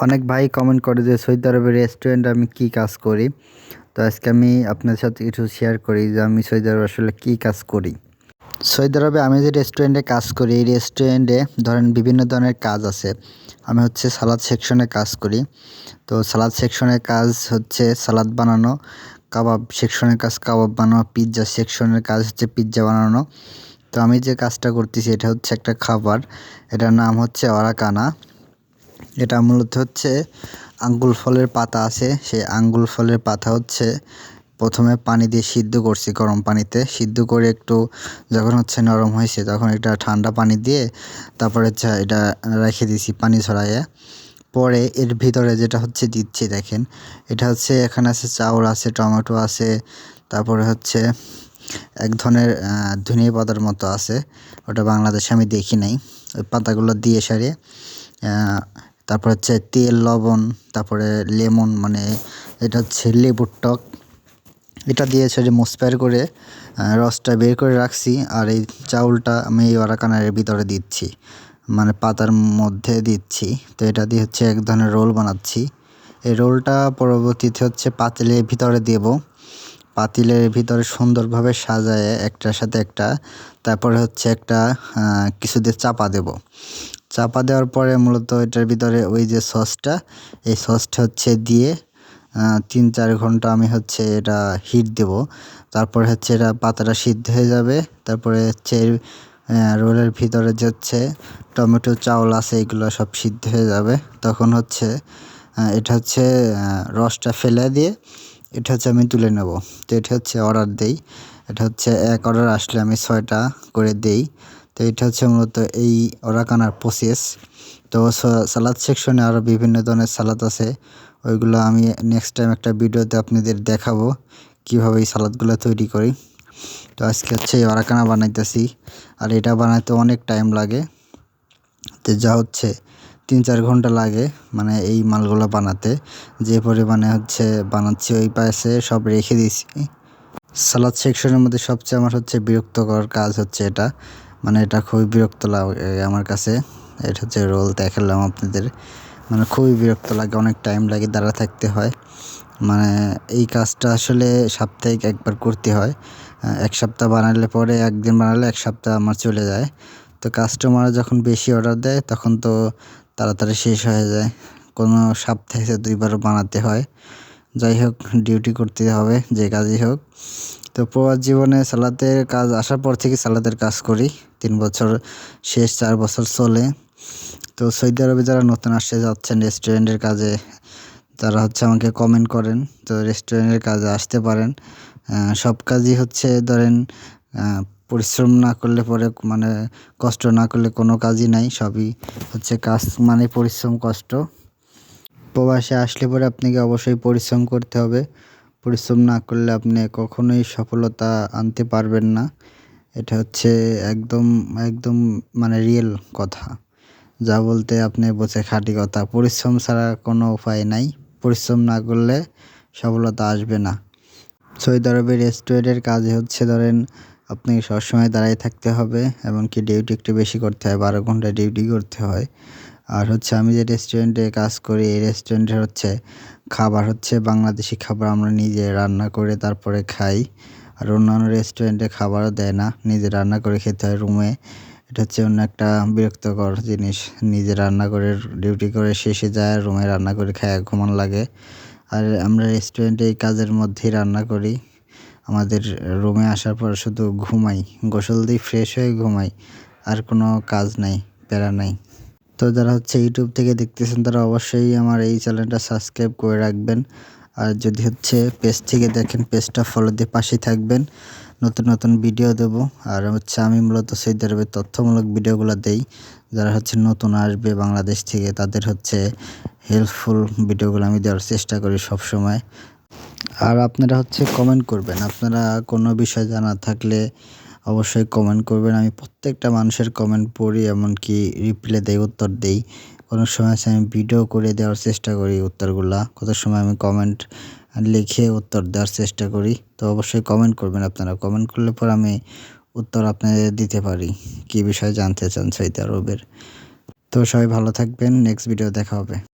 অনেক ভাই কমেন্ট করে যে সৌদি আরবের রেস্টুরেন্টে আমি কী কাজ করি? তো আজকে আমি আপনার সাথে কিছু শেয়ার করি যে, আমি সৌদি আরবে আসলে কী কাজ করি। সৌদি আরবে আমি যে রেস্টুরেন্টে কাজ করি, এই রেস্টুরেন্টে ধরেন বিভিন্ন ধরনের কাজ আছে। আমি হচ্ছে সালাদ সেকশনে কাজ করি। তো সালাদ সেকশনের কাজ হচ্ছে সালাদ বানানো, কাবাব সেকশনের কাজ কাবাব বানানো পিৎজা সেকশনের কাজ হচ্ছে পিৎজা বানানো। তো আমি যে কাজটা করতেছি, এটা হচ্ছে একটা খাবার। এটার নাম হচ্ছে অরাকানা এটা মূলত হচ্ছে আঙ্গুল ফলের পাতা আছে। সেই আঙ্গুল ফলের পাতা হচ্ছে প্রথমে পানি দিয়ে সিদ্ধ করছি গরম পানিতে। সিদ্ধ করে একটু যখন হচ্ছে নরম হয়েছে তখন এটা ঠান্ডা পানি দিয়ে তারপরে হচ্ছে এটা রেখে দিয়েছি পানি ছড়াইয়ে। পরে এর ভিতরে যেটা হচ্ছে দিচ্ছি দেখেন, এটা হচ্ছে এখানে আছে চাউল আছে, টমেটো আছে, তারপরে হচ্ছে এক ধরনের ধনিয়া পাতার মতো আছে। ওটা বাংলাদেশে আমি দেখি নাই। ওই পাতাগুলো দিয়ে সারিয়ে তারপর হচ্ছে তেল, লবণ, তারপরে লেমন মানে এটা হচ্ছে লেবুর টক। এটা দিয়ে সেটা মুসপায়ার করে রসটা বের করে রাখছি আর এই চাউলটা আমি এই ওরাকানারের ভিতরে দিচ্ছি মানে পাতার মধ্যে দিচ্ছি। তো এটা দিয়ে হচ্ছে এক ধরনের রোল বানাচ্ছি। এই রোলটা পরবর্তীতে হচ্ছে পাতিলের ভিতরে দেব। পাতিলের ভিতরে সুন্দরভাবে সাজায় একটার সাথে একটা, তারপরে হচ্ছে একটা কিছু দিয়ে চাপা দেব। চাপা দেওয়ার পরে মূলত এটার ভিতরে ওই যে সসটা, এই সসটা হচ্ছে দিয়ে তিন চার ঘণ্টা আমি হচ্ছে এটা হিট দেব। তারপরে হচ্ছে এটা পাতাটা সিদ্ধ হয়ে যাবে। তারপরে হচ্ছে রোলের ভিতরে যে হচ্ছে টমেটো, চাউল আছে, এগুলো সব সিদ্ধ হয়ে যাবে। তখন হচ্ছে এটা হচ্ছে রসটা ফেলে দিয়ে এটা হচ্ছে আমি তুলে নেব। তো এটা হচ্ছে অর্ডার দেই। এটা হচ্ছে এক অর্ডার আসলে আমি ছয়টা করে দেই। তো এটা হচ্ছে মূলত এই ওরাকানার প্রসেস তো সালাদ সেকশনে আরও বিভিন্ন ধরনের সালাদ আছে। ওইগুলো আমি নেক্সট টাইম একটা ভিডিওতে আপনাদের দেখাবো কীভাবে এই সালাদগুলো তৈরি করি। তো আজকে হচ্ছে ওরাকানা বানাইতেছি। আর এটা বানাইতে অনেক টাইম লাগে। তো যা হচ্ছে তিন চার ঘণ্টা লাগে মানে এই মালগুলো বানাতে। যে পরিমাণে হচ্ছে বানাচ্ছি ওই পাশে সব রেখে দিয়েছি। সালাদ সেকশনের মধ্যে সবচেয়ে আমার হচ্ছে বিরক্তকর কাজ হচ্ছে এটা। মানে এটা খুবই বিরক্ত লাগে আমার কাছে। এটা হচ্ছে রোল, দেখালাম আপনাদের। মানে খুবই বিরক্ত লাগে, অনেক টাইম লাগে দাঁড়া থাকতে হয়। মানে এই কাজটা আসলে সাপ্তাহিক একবার করতে হয়। এক সপ্তাহ বানালে পরে একদিন বানালে এক সপ্তাহ আমার চলে যায়। তো কাস্টমার যখন বেশি অর্ডার দেয়, তখন তো তাড়াতাড়ি শেষ হয়ে যায়। কোনো সপ্তাহে দুইবারও বানাতে হয়। যাই হোক ডিউটি করতে হবে, যে কাজই হোক। তো প্রবাস জীবনে সালাতের কাজ আসার পর থেকে সালাতের কাজ করি। তিন বছর শেষ, চার বছর চলে। তো সৌদি আরবে যারা নতুন আসতে যাচ্ছেন রেস্টুরেন্টের কাজে, তারা হচ্ছে আমাকে কমেন্ট করেন। তো রেস্টুরেন্টের কাজে আসতে পারেন। সব কাজই হচ্ছে ধরেন পরিশ্রম না করলে পরে মানে কষ্ট না করলে কোনো কাজই নাই। সবই হচ্ছে কাজ মানে পরিশ্রম, কষ্ট। প্রবাসে আসলে পরে আপনাকে অবশ্যই পরিশ্রম করতে হবে। পরিশ্রম না করলে আপনি কখনোই সফলতা আনতে পারবেন না। এটা হচ্ছে একদম একদম মানে রিয়েল কথা। যা বলতে আপনি বোঝে খাঁটি কথা। পরিশ্রম ছাড়া কোনো উপায় নাই। পরিশ্রম না করলে সফলতা আসবে না। সৌদি আরবের রেস্টুরেন্টের কাজে হচ্ছে ধরেন, আপনি সবসময় দাঁড়াই থাকতে হবে এমনকি ডিউটি একটু বেশি করতে হয়, বারো ঘণ্টা ডিউটি করতে হয়। আর হচ্ছে আমি যে রেস্টুরেন্টে কাজ করি, এই রেস্টুরেন্টের হচ্ছে খাবার হচ্ছে বাংলাদেশি খাবার আমরা নিজে রান্না করে তারপরে খাই। আর অন্যান্য রেস্টুরেন্টে খাবারও দেয় না, নিজে রান্না করে খেতে হয় রুমে এটা হচ্ছে অন্য একটা বিরক্তকর জিনিস, নিজে রান্না করে ডিউটি করে শেষে যায় রুমে রান্না করে খায়, ঘুমান লাগে। আর আমরা রেস্টুরেন্টে এই কাজের মধ্যেই রান্না করি। আমাদের রুমে আসার পর শুধু ঘুমাই, গোসল দিই ফ্রেশ হয়ে ঘুমাই, আর কোনো কাজ নাই প্যারা নাই। তো যারা হচ্ছে ইউটিউব থেকে দেখতেছেন, তারা অবশ্যই আমার এই চ্যানেলটা সাবস্ক্রাইব করে রাখবেন। আর যদি হচ্ছে পেজ থেকে দেখেন, পেজটা ফলো দিয়ে পাশেই থাকবেন। নতুন নতুন ভিডিও দেব। আর হচ্ছে আমি মূলত সৌদি আরবের তথ্যমূলক ভিডিওগুলো দেই। যারা হচ্ছে নতুন আসবে বাংলাদেশ থেকে, তাদের হচ্ছে হেল্পফুল ভিডিওগুলো আমি দেওয়ার চেষ্টা করি সব সময় আর আপনারা হচ্ছে কমেন্ট করবেন। আপনারা কোনো বিষয় জানা থাকলে অবশ্যই কমেন্ট করবেন। আমি প্রত্যেকটা মানুষের কমেন্ট পড়ি, এমনকি রিপ্লে দেই, উত্তর দেই। কোনো সময় আছে আমি ভিডিও করে দেওয়ার চেষ্টা করি উত্তরগুলা। কত সময় আমি কমেন্ট লিখে উত্তর দেওয়ার চেষ্টা করি। তো অবশ্যই কমেন্ট করবেন আপনারা। কমেন্ট করলে পর আমি উত্তর আপনাদের দিতে পারি। কী বিষয়ে জানতে চান সৌদি আরবের। তো সবাই ভালো থাকবেন। নেক্সট ভিডিও দেখা হবে।